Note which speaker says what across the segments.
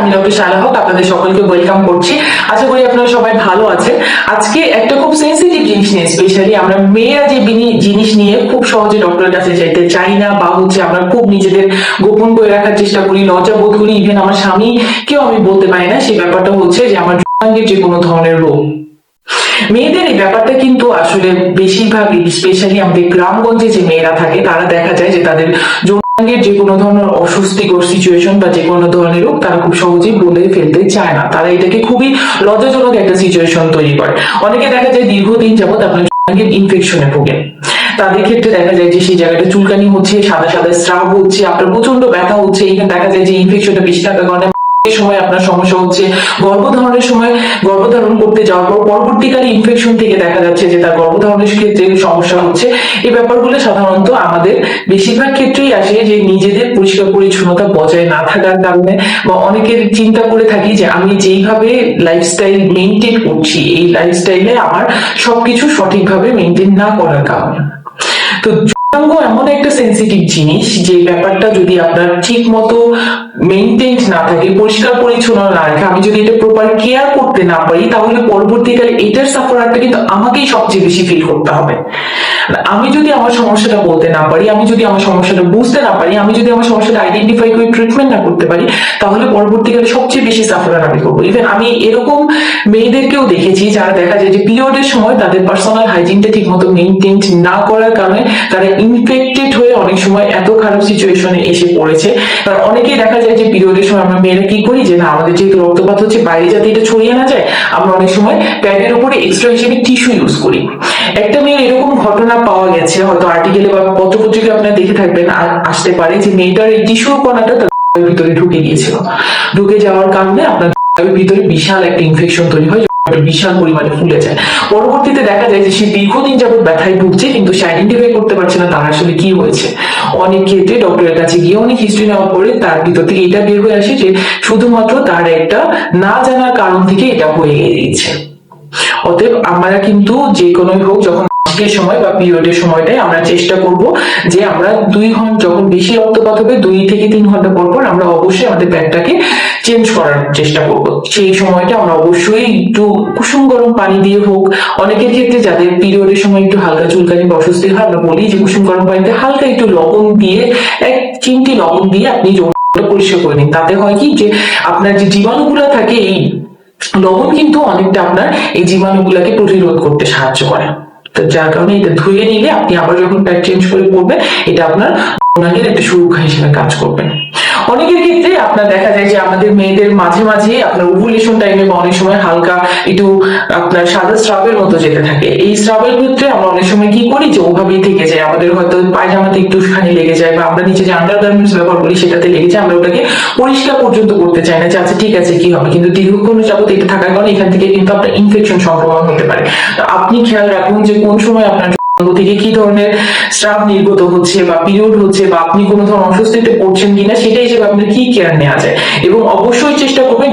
Speaker 1: আমি ডক্টর শালা হক আপনাদের সকলকে ওয়েলকাম করছি। আশা করি আপনারা সবাই ভালো আছেন। আজকে একটা খুব সেন্সিটিভ জিনিস নিয়ে স্পেশালি আমরা মেয়েরা যে জিনিস নিয়ে খুব সহজে ডক্টরের কাছে যাইতে চাই না, বা হচ্ছে আমরা খুব নিজেদের গোপন করে রাখার চেষ্টা করি, লজ্জা বোধ করি ইভেন আমার স্বামী কেউ আমি বলতে পারি না, সেই ব্যাপারটা হচ্ছে যে আমার যৌনাঙ্গের যে কোনো ধরনের রোগ। মেয়েদের এই ব্যাপারটা কিন্তু আসলে বেশিরভাগ স্পেশালি আমাদের গ্রামগঞ্জে যে মেয়েরা থাকে, তারা দেখা যায় যে তাদের যে কোনো ধরনের অস্বস্তিকর সিচুয়েশন বা যে কোনো ধরনের রোগ তারা খুব সহজেই বলে ফেলতে চায় না। তারা এটাকে খুবই লজ্জাজনক একটা সিচুয়েশন তৈরি করে। অনেকে দেখা যায় দীর্ঘদিন যাবৎ আপনার যৌনাঙ্গের ইনফেকশনে ভোগে। তাদের ক্ষেত্রে দেখা যায় যে সেই জায়গাটা চুলকানি হচ্ছে, সাদা সাদা স্রাব হচ্ছে, আপনার প্রচণ্ড ব্যথা হচ্ছে এখানে দেখা যায় যে ইনফেকশনটা বেশি থাকার কারণে এই সময় আপনার সমস্যা হচ্ছে। গর্ভধারণের সময় গর্ভধারণ করতে যাওয়ার পর পরবর্তীকালে ইনফেকশন থেকে দেখা যাচ্ছে যে তার গর্ভধারণের ক্ষেত্রে সমস্যা হচ্ছে। এই ব্যাপারগুলো সাধারণত আমাদের বেশিরভাগ ক্ষেত্রেই আসে যে নিজেদের পরিষ্কার পরিচ্ছন্নতা বজায় না থাকার কারণে বা অনেকের চিন্তা করে থাকি যে আমি যেইভাবে লাইফস্টাইল মেনটেন করছি, এই লাইফস্টাইলে আমার সবকিছু সঠিকভাবে মেনটেন না করার কারণে। তো যৌনাঙ্গ এমন একটা সেন্সিটিভ জিনিস যে ব্যাপারটা যদি আপনার ঠিক মতো মেনটেন না থাকে, পরিষ্কার পরিচ্ছন্ন না রাখে, আমি যদি এটা প্রপার কেয়ার করতে না পারি, তাহলে পরবর্তীকালে এটার সাফারারটা কিন্তু আমাকেই সবচেয়ে বেশি ফিল করতে হবে। আমি যদি আমার সমস্যাটা বলতে না পারি, আমি যদি আমার সমস্যাটা বুঝতে না পারি, আমি যদি আমার সমস্যাটা আইডেন্টিফাই করে ট্রিটমেন্ট না করতে পারি, তাহলে পরবর্তীকালে সবচেয়ে বেশি সাফারার আমি করব। ইভেন আমি এরকম মেয়েদেরকেও দেখেছি যারা দেখা যায় যে পিরিয়ডের সময় তাদের পার্সোনাল হাইজিনটা ঠিক মতো মেনটেন না করার কারণে তারা ইনফেক্টেড হয়ে অনেক সময় এত খারাপ সিচুয়েশনে এসে পড়েছে। কারণ অনেকেই দেখা যায় যে পিরিয়ডের সময় আমরা মেয়েরা কি করি? যে না, আমাদের যেহেতু রক্তপাত হচ্ছে, বাইরে যাতে এটা ছড়িয়ে না যায়, আমরা অনেক সময় প্যাডের উপরে এক্সট্রা হিসেবে টিস্যু ইউজ করি। একটা মেয়ের এরকম ঘটনা পাওয়া গেছে, হয়তো আর্টিকেলে বা পত্রপত্রিকা আপনারা দেখে থাকবেন আসতে পারে যে মেয়েটার এই টিস্যু কণাটা তার ভিতরে ঢুকে গিয়েছিল। ঢুকে যাওয়ার কারণে আপনার ভিতরে বিশাল একটা ইনফেকশন তৈরি হয় বিশাল পরিমাণে ফুলে যায়। পরবর্তীতে দেখা যায় যে সে দীর্ঘদিন যাবত ব্যথায় ভুগছে, কিন্তু সে আইডেন্টিফাই করতে পারছে না তার আসলে কি হয়েছে। অনেক ক্ষেত্রে ডক্টরের কাছে গিয়ে অনেক হিস্ট্রি নেওয়ার পরে তার ভিতর থেকে এটা বের হয়ে আসে যে শুধুমাত্র তার একটা না জানার কারণ থেকে এটা হয়ে গিয়েছে। অতএব আমরা কিন্তু যে কোনো হোক যখন মাসিকের সময় বা পিরিয়ডের সময়টাই আমরা চেষ্টা করব যে আমরা দুই ঘণ্টা যখন বেশি রক্তপাত হবে, দুই থেকে তিন ঘণ্টা পর পর আমরা অবশ্যই আমাদের প্যাডটাকে চেঞ্জ করার চেষ্টা করব। সেই সময়টা আমরা অবশ্যই একটু কুসুম গরম পানি দিয়ে হোক, অনেকের ক্ষেত্রে যাদের পিরিয়ডের সময় একটু হালকা চুলকানি বা অস্বস্তি হয়, আমরা বলি যে কুসুম গরম পানিতে হালকা একটু লবণ দিয়ে, এক চিমটি লবণ দিয়ে আপনি পরিষ্কার করে নিন। তাতে হয় কি যে আপনার যে জীবাণুগুলো থাকে এই লবণ কিন্তু অনেকটা আপনার এই জীবাণুগুলোকে প্রতিরোধ করতে সাহায্য করে। তো যার কারণে এটা ধুয়ে নিলে আপনি আবার যখন প্যাড চেঞ্জ করে পড়বেন এটা আপনার ওনাকে একটা সুরক্ষা হিসেবে কাজ করবে। অনেকের ক্ষেত্রে আপনার দেখা যায় যে আমাদের মেয়েদের মাঝে মাঝে আপনার ওভুলেশন টাইমে বা অনেক সময় হালকা একটু আপনার সাদা স্রাবের মতো যেতে থাকে। এই স্রাবের ক্ষেত্রে আমরা অনেক সময় কি করি যে ওভাবেই থেকে যায়। আমাদের হয়তো পায়জামাতে একটুখানি লেগে যায় বা আমরা নিচে যে আন্ডারগার্মেন্টস ব্যবহার করি সেটাতে লেগে যায়, আমরা ওটাকে পরিষ্কার পর্যন্ত করতে চাই না যে আচ্ছা ঠিক আছে কি হবে। কিন্তু দীর্ঘক্ষণ যাবত এটা থাকার কারণে এখান থেকে কিন্তু আপনার ইনফেকশন সংক্রমণ হতে পারে। তো আপনি খেয়াল রাখুন যে কোন সময় আপনার থেকে কি ধরনের স্রাব নির্গত হচ্ছে বা পিরিয়ড হচ্ছে বা আপনি কোনো ধরনের অসুস্থিতে পড়ছেন কিনা সেটা হিসেবে আপনার কি কেয়ার নেওয়া যায়? এবং অবশ্যই চেষ্টা করবেন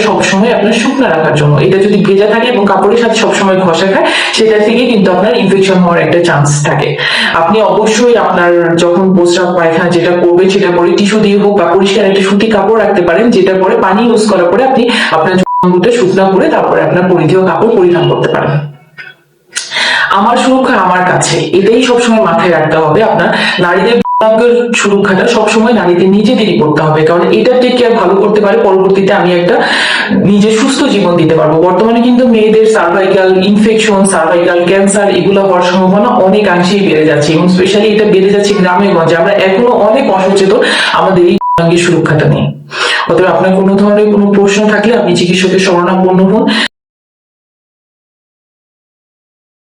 Speaker 1: সবসময় আপনার শুকনো রাখার জন্য। এটা যদি ভেজা থাকে এবং কাপড়ের সাথে সবসময় ঘষা খায়, সেটা থেকে কিন্তু আপনার ইনফেকশন হওয়ার একটা চান্স থাকে। আপনি অবশ্যই আপনার যখন প্রস্রাব পায়খানা যেটা করবেন, সেটা পরে টিস্যু দিয়ে হোক বা পরিষ্কার একটা সুতি কাপড় রাখতে পারেন, যেটা পরে পানি ইউজ করার পরে আপনি আপনার যৌনাঙ্গটা শুকনা করে তারপরে আপনার পরিধেয় কাপড় পরিধান করতে পারেন। আমার সুরক্ষা আমার কাছে। এটাই সবসময় মাথায় রাখতে হবে আপনার। নারীদের সুরক্ষাটা সবসময় নারীদের নিজেদেরই করতে হবে। কারণ এটা টেক কেয়ার ভালো করতে পারে, পরবর্তীতে আমি একটা নিজে সুস্থ জীবন দিতে পারব। বর্তমানে কিন্তু মেয়েদের সার্ভাইকাল ইনফেকশন সার্ভাইকাল ক্যান্সার এগুলো হওয়ার সম্ভাবনা অনেকাংশেই বেড়ে যাচ্ছে এবং স্পেশালি এটা বেড়ে যাচ্ছে গ্রামে গঞ্জে। আমরা এখনও অনেক অসচেতন আমাদের এই যৌনাঙ্গের সুরক্ষাটা নিয়ে অতএব আপনার কোনো ধরনের কোনো প্রশ্ন থাকলে আপনি চিকিৎসকের শরণাপন্ন হন।